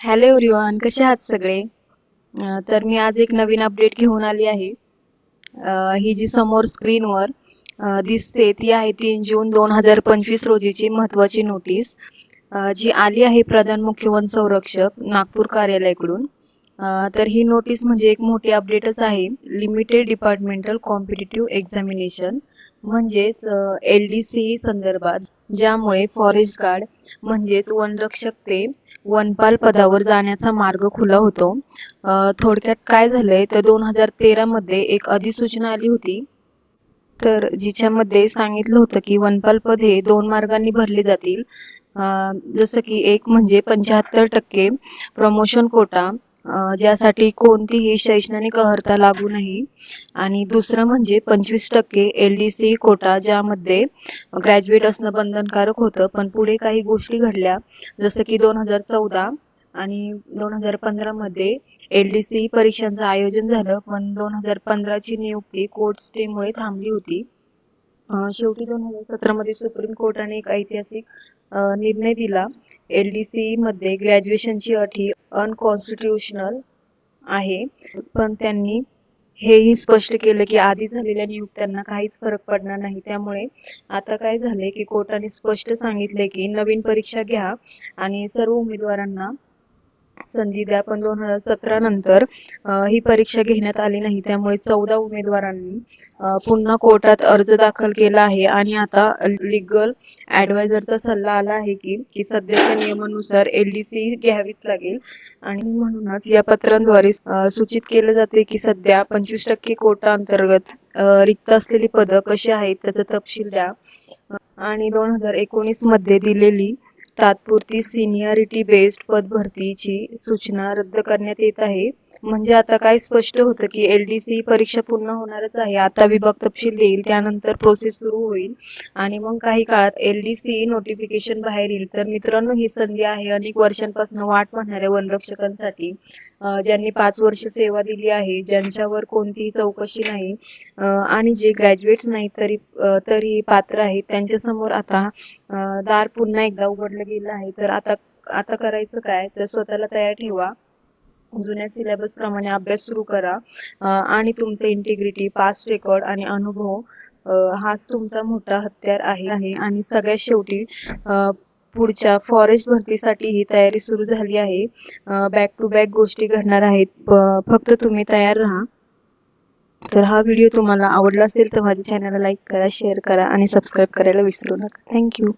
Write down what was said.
Hello everyone कसे आहात सगळे? तर मी आज एक नवीन अपडेट घेऊन आली आहे. ही जी समोर स्क्रीनवर दिसते ती आहे तीन जून दोन हजार पंचवीस रोजीची महत्वाची नोटीस जी आली आहे प्रधान मुख्य वन संरक्षक नागपूर कार्यालयाकडून. तर ही नोटीस म्हणजे एक मोठी अपडेटच आहे. लिमिटेड डिपार्टमेंटल कॉम्पिटेटिव्ह एक्झामिनेशन म्हणजेच एल डी सी संदर्भात ज्यामुळे फॉरेस्ट गार्ड म्हणजेच वनरक्षक ते वनपाल पदावर जाण्याचा मार्ग खुला होतो. थोडक्यात काय झालंय तर दोन हजार तेरा मध्ये एक अधिसूचना आली होती. तर जिच्यामध्ये सांगितलं होतं की वनपाल पद हे दोन मार्गांनी भरले जातील. जसं की एक म्हणजे पंच्याहत्तर टक्के प्रमोशन कोटा ज्यासाठी कोणतीही शैक्षणिक अर्हता लागू नाही. आणि दुसरं म्हणजे पंचवीस टक्के एल डी सी कोटा ज्यामध्ये ग्रॅज्युएट असणं बंधनकारक होतं. पण पुढे काही गोष्टी घडल्या. जसं की दोन हजार चौदा आणि दोन हजार पंधरा मध्ये एल डी सी परीक्षांचं आयोजन झालं. पण दोन हजार पंधराची नियुक्ती कोर्ट स्टेमुळे थांबली होती. शेवटी दोन हजार सतरा मध्ये सुप्रीम कोर्टाने एक ऐतिहासिक निर्णय दिला. एल डी सी मध्ये ग्रॅज्युएशनची अट ही अनकॉन्स्टिट्युशनल आहे. पण त्यांनी हेही स्पष्ट केलं की आधी झालेल्या नियुक्त्यांना काहीच फरक पडणार नाही. त्यामुळे आता काय झाले की कोर्टाने स्पष्ट सांगितले की नवीन परीक्षा घ्या आणि सर्व उमेदवारांना संधी द्या. पण दोन हजार सतरा नंतर ही परीक्षा घेण्यात आली नाही. त्यामुळे चौदा उमेदवारांनी पुन्हा कोर्टात अर्ज दाखल केला आहे. आणि आता लिगल ऍडवायझरचा सल्ला आला आहे की की सध्याच्या नियमानुसार एलडीसी घ्यावीच लागेल. आणि म्हणूनच या पत्रांद्वारे सूचित केले जाते की सध्या पंचवीस टक्के कोटा अंतर्गत रिक्त असलेली पदं कशी आहेत त्याचा तपशील द्या. आणि दोन हजार एकोणीसमध्ये दिलेली तात्पुरती सिनियरिटी बेस्ड पद भरतीची सूचना रद्द करण्यात येत आहे. म्हणजे आता काय स्पष्ट होतं की एल डी सी परीक्षा पूर्ण होणारच आहे. आता विभाग तपशील देईल त्यानंतर प्रोसेस सुरू होईल. आणि मग काही काळात एल डी सी नोटिफिकेशन बाहेर येईल. तर मित्रांनो ही संधी आहे अनेक वर्षांपासून वाट पाहणाऱ्या वनरक्षकांसाठी. ज्यांनी पाच वर्ष सेवा दिली आहे ज्यांच्यावर कोणतीही चौकशी नाही. आणि जे ग्रॅज्युएट्स नाही तरी तरी पात्र आहेत. त्यांच्यासमोर आता दार पुन्हा एकदा उघडलं गेलं आहे. तर आता आता करायचं काय? तर स्वतःला तयार ठेवा. जुन्या सिलेबस प्रमाणे अभ्यास सुरू करा. आणि तुमचे इंटिग्रिटी पास्ट रेकॉर्ड आणि अनुभव हाच तुमचा मोठा हत्यार आहे. आणि सगळ्यात शेवटी पुढच्या फॉरेस्ट भरतीसाठी ही तयारी सुरू झाली आहे. बॅक टू बॅक गोष्टी घडणार आहेत. फक्त तुम्ही तयार राहा. तर हा व्हिडिओ तुम्हाला आवडला असेल तर माझ्या चॅनलला लाईक करा शेअर करा आणि सबस्क्राईब करायला विसरू नका. थँक्यू